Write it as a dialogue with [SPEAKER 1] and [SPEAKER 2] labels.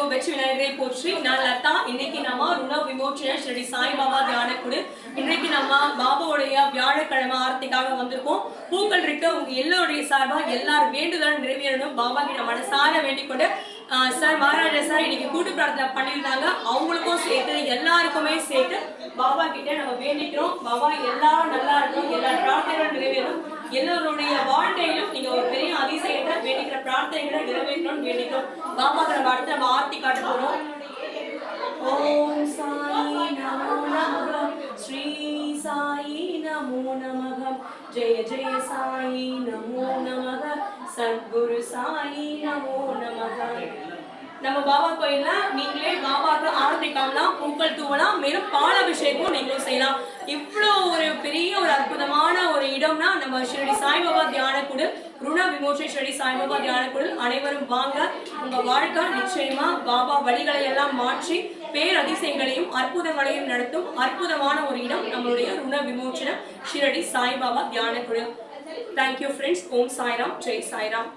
[SPEAKER 1] அருள்மிகு வெற்றி விநாயகரை போற்றி நான் லதா. இன்னைக்கு நம்ம ருண விமோச்சன ஸ்ரீ சாய்பாபா தியானக்குடு இன்னைக்கு நம்ம பாபாவுடைய வியாழக்கிழமை ஆரத்திக்காக வந்திருக்கோம். பூக்கள் இருக்க. உங்க எல்லோருடைய சார்பா எல்லாரும் வேண்டுதல் நிறைவேறணும். பாபா கிட்ட மனசார வேண்டிக்கொண்டு சார் மகாராஜா சார் இன்னைக்கு கூட்டு பிரார்த்தனை பண்ணியிருந்தாங்க. அவங்களுக்கும் சேர்த்து எல்லாருக்குமே சேர்த்து பாபா கிட்ட நம்ம வேண்டிக்கிறோம். பாபா எல்லாரும் நல்லா இருக்கும் எல்லா பிரார்த்தனைகளும் நிறைவேறும் எல்லோருடைய நிறைவேற்றணும்னு வேண்டிக்கிறோம் பாபா நம்ம அடுத்து நம்ம ஆர்த்தி காட்ட போறோம். ஓம் சாயி நமோ நமகம் ஸ்ரீ சாயி நமோ நமகம் ஜெய ஜெய சாயி நமோ நமக சத்குரு சாயி நமோ நமக நம்ம பாபா கோயில்ல நீங்களே பாபாக்கு ஆரத்தி காணலாம் பூக்கள் தூவலாம் மேலும் பால் அபிஷேகம் நீங்களும் செய்யலாம். இவ்வளோ ஒரு பெரிய ஒரு அற்புதமான இடம்னா நம்ம ஷிரடி சாய்பாபா தியானக்குடு ருண விமோச ஷிரடி சாய்பாபா தியானக்குடு அனைவரும் வாங்க. உங்க வாழ்க்கை நிச்சயமா. பாபா வழிகளை எல்லாம் மாற்றி பேரதிசயங்களையும் அற்புதங்களையும் நடத்தும் அற்புதமான ஒரு இடம் நம்மளுடைய ருண விமோச்சனம் Shirdi Saibaba தியானக்குடு thank you friends Om Sairam. Jai Sairam.